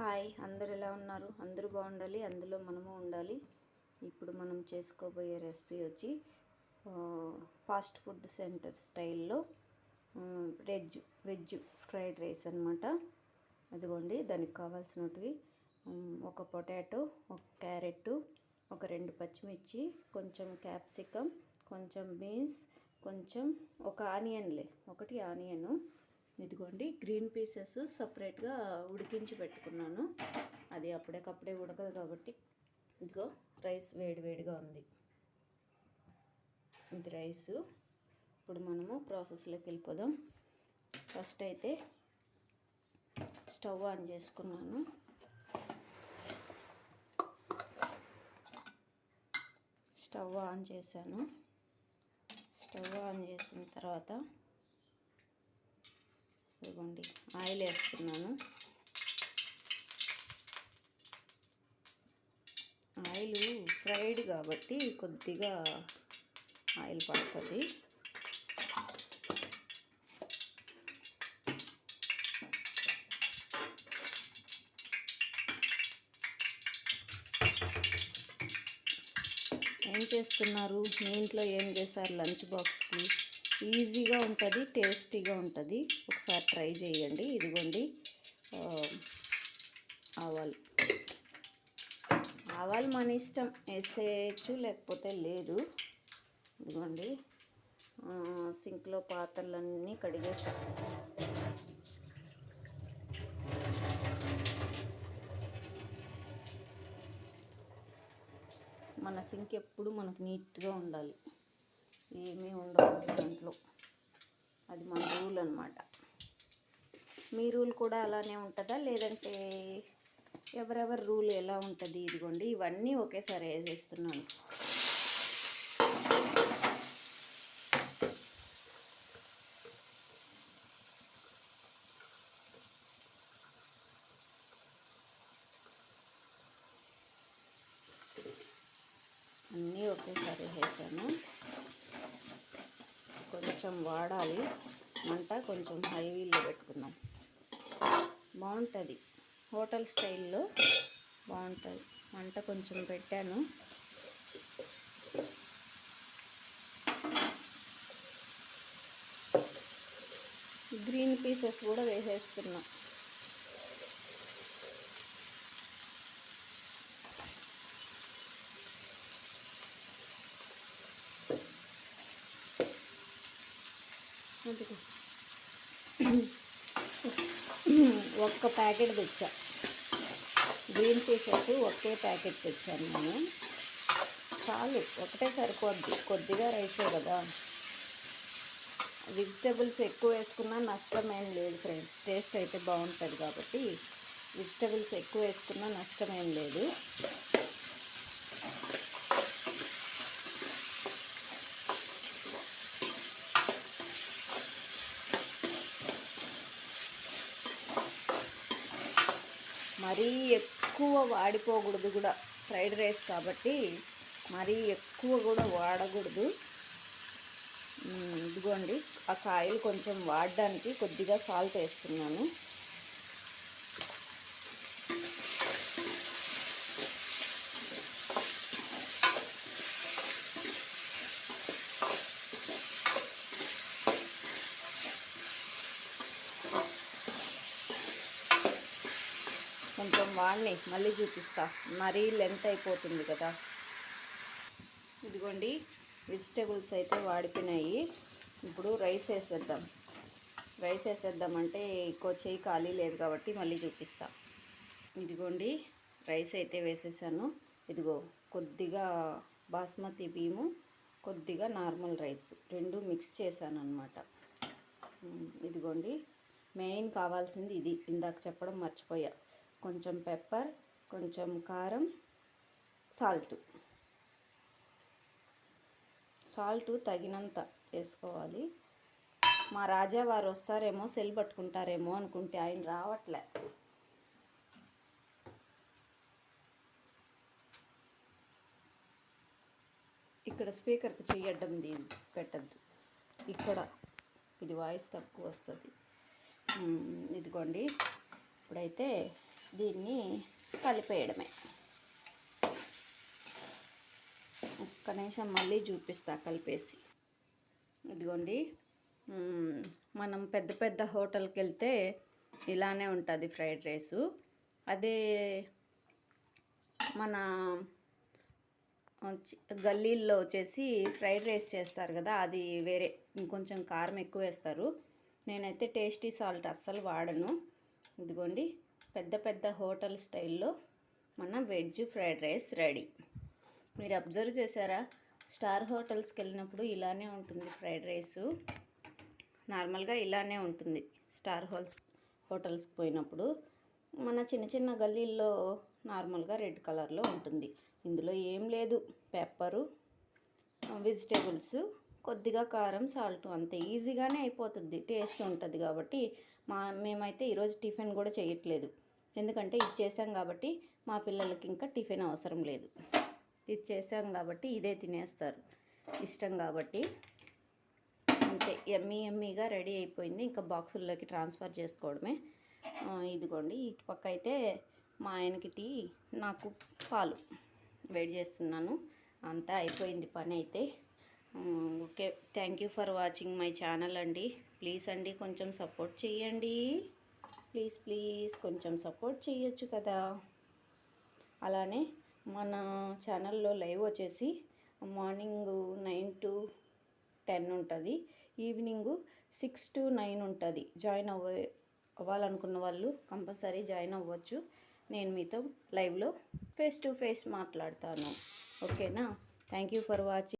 Hi అందరు ఎలా ఉన్నారు? అందరూ బాగుండాలి అందులో మనము ఉండాలి. ఇప్పుడు మనం చేసుకోబోయే రెసిపీ వచ్చి ఫాస్ట్ ఫుడ్ సెంటర్ స్టైల్లో వెజ్ వెజ్ ఫ్రైడ్ రైస్ అనమాట అదిగోండి దానికి కావాల్సినవి ఒక పొటాటో ఒక క్యారెట్ ఒక రెండు పచ్చిమిర్చి కొంచెం క్యాప్సికమ్ కొంచెం బీన్స్ కొంచెం ఒక ఆనియన్లే ఒకటి ఆనియను. ఇదిగోండి గ్రీన్ పీసెస్ సపరేట్గా ఉడికించి పెట్టుకున్నాను. అది అప్పటికప్పుడే ఉడకదు కాబట్టి ఇదిగో రైస్ వేడివేడిగా ఉంది. ఇది రైస్ ఇప్పుడు మనము ప్రాసెస్లోకి వెళ్ళిపోదాం. ఫస్ట్ అయితే స్టవ్ ఆన్ చేసుకున్నాను. స్టవ్ ఆన్ చేశాను. స్టవ్ ఆన్ చేసిన తర్వాత ఇవ్వండి. ఆయిల్ వేస్తున్నాను. ఆయిల్ ఫ్రైడ్ కాబట్టి కొద్దిగా ఆయిల్ పడుతుంది. ఏం చేస్తున్నారు? మీ ఇంట్లో ఏం చేశారు లంచ్ బాక్స్కి? ఈజీగా ఉంటుంది టేస్టీగా ఉంటుంది. ఒకసారి ట్రై చేయండి. ఇదిగోండి. ఆవాలు. ఆవాలు మన ఇష్టం. వేసేయచ్చు లేకపోతే లేదు. ఇదిగోండి. సింక్లో పాత్రలన్నీ కడిగేసి. మన సింక్ ఎప్పుడు మనకు నీట్గా ఉండాలి. ఏమీ ఉండవు దాంట్లో అది మన రూల్ అనమాట మీ రూల్ కూడా అలానే ఉంటుందా? లేదంటే ఎవరెవరి రూల్ ఎలా ఉంటుంది? ఇదిగోండి ఇవన్నీ ఒకేసారి వేసేస్తున్నాను. అన్నీ ఒకేసారి వేసాను కొంచెం వాడాలి. మంట కొంచెం హై వీల్లో పెట్టుకున్నాం బాగుంటుంది. హోటల్ స్టైల్లో బాగుంటుంది. మంట కొంచెం పెట్టాను. గ్రీన్ పీసెస్ కూడా వేసేస్తున్నాం. ఒక్క ప్యాకెట్ తెచ్చా. గ్రీన్ పీసెస్ ఒకే ప్యాకెట్ తెచ్చాను నేను. చాలు ఒకటే సరిపోద్ది. కొద్దిగా రైసే కదా. వెజిటబుల్స్ ఎక్కువ వేసుకున్నా నష్టం ఏం లేదు ఫ్రెండ్స్. టేస్ట్ అయితే బాగుంటుంది కాబట్టి వెజిటేబుల్స్ ఎక్కువ వేసుకున్నా నష్టం ఏం లేదు. మరీ ఎక్కువ వాడిపోకూడదు కూడా. ఫ్రైడ్ రైస్ కాబట్టి మరీ ఎక్కువ కూడా వాడకూడదు. ఇదిగోండి ఆ కాయలు కొంచెం వాడడానికి కొద్దిగా సాల్ట్ వేస్తున్నాను. కొంచెం వాడిని మళ్ళీ చూపిస్తా. మరీ లెంత్ అయిపోతుంది కదా. ఇదిగోండి వెజిటేబుల్స్ అయితే వాడిపోయినాయి. ఇప్పుడు రైస్ వేసేద్దాం. రైస్ వేసేద్దామంటే ఎక్కువ చేయి ఖాళీ లేదు కాబట్టి మళ్ళీ చూపిస్తా. ఇదిగోండి రైస్ అయితే వేసేసాను. ఇదిగో కొద్దిగా బాస్మతి బియ్యము కొద్దిగా నార్మల్ రైస్. రెండు మిక్స్ చేశాను అనమాట ఇదిగోండి మెయిన్ కావాల్సింది ఇది. ఇందాక చెప్పడం మర్చిపోయా. కొంచెం పెప్పర్ కొంచెం కారం సాల్ట్. సాల్ట్ తగినంత వేసుకోవాలి. మా రాజా వారు వస్తారేమో సెల్ పట్టుకుంటారేమో అనుకుంటే ఆయన రావట్లే. ఇక్కడ స్పీకర్కి చెయ్యడం దీని పెట్టద్దు. ఇక్కడ ఇది వాయిస్ తక్కువ వస్తుంది. ఇదిగోండి. ఇప్పుడైతే దీన్ని కలిపేయడమే. ఒక్క నిమిషం మళ్ళీ చూపిస్తా కలిపేసి. ఇదిగోండి. మనం పెద్ద పెద్ద హోటల్కి వెళ్తే ఇలానే ఉంటుంది ఫ్రైడ్ రైసు. అదే మన గల్లీల్లో వచ్చేసి ఫ్రైడ్ రైస్ చేస్తారు కదా అది వేరే. ఇంకొంచెం కారం ఎక్కువ వేస్తారు. నేనైతే టేస్టీ సాల్ట్ అస్సలు వాడను. ఇదిగోండి. పెద్ద పెద్ద హోటల్ స్టైల్లో మన వెజ్ ఫ్రైడ్ రైస్ రెడీ. మీరు అబ్జర్వ్ చేశారా? స్టార్ హోటల్స్కి వెళ్ళినప్పుడు ఇలానే ఉంటుంది ఫ్రైడ్ రైసు. నార్మల్గా ఇలానే ఉంటుంది స్టార్ హోల్స్ హోటల్స్కి పోయినప్పుడు. మన చిన్న చిన్న గల్లీల్లో నార్మల్గా రెడ్ కలర్లో ఉంటుంది. ఇందులో ఏం లేదు. పెప్పరు వెజిటేబుల్స్ కొద్దిగా కారం సాల్ట్ అంతే. ఈజీగానే అయిపోతుంది. టేస్ట్ ఉంటుంది కాబట్టి మా మేమైతే ఈరోజు టిఫిన్ కూడా చేయట్లేదు. ఎందుకంటే ఇది చేసాం కాబట్టి మా పిల్లలకి ఇంకా టిఫిన్ అవసరం లేదు. ఇది చేసాం కాబట్టి ఇదే తినేస్తారు. ఇష్టం కాబట్టి. అంతే. ఎమ్మీ ఎమ్మీగా రెడీ అయిపోయింది. ఇంకా బాక్సుల్లోకి ట్రాన్స్ఫర్ చేసుకోవడమే. ఇదిగోండి. ఇటు పక్క అయితే మా ఆయనకి టీ నాకు పాలు వేడి చేస్తున్నాను. అంతా అయిపోయింది పని అయితే. Okay. Thank you for watching my channel అండి. ప్లీజ్ అండి కొంచెం సపోర్ట్ చేయండి ప్లీజ్ ప్లీజ్ కొంచెం సపోర్ట్ చేయొచ్చు కదా. అలానే మన ఛానల్లో లైవ్ వచ్చేసి మార్నింగ్ నైన్ టు టెన్ ఉంటుంది ఈవినింగ్ సిక్స్ టు నైన్ ఉంటుంది. జాయిన్ అవ్వ అవ్వాలనుకున్న వాళ్ళు కంపల్సరీ జాయిన్ అవ్వచ్చు. నేను మీతో లైవ్లో ఫేస్ టు ఫేస్ మాట్లాడతాను. ఓకేనా? Thank you for watching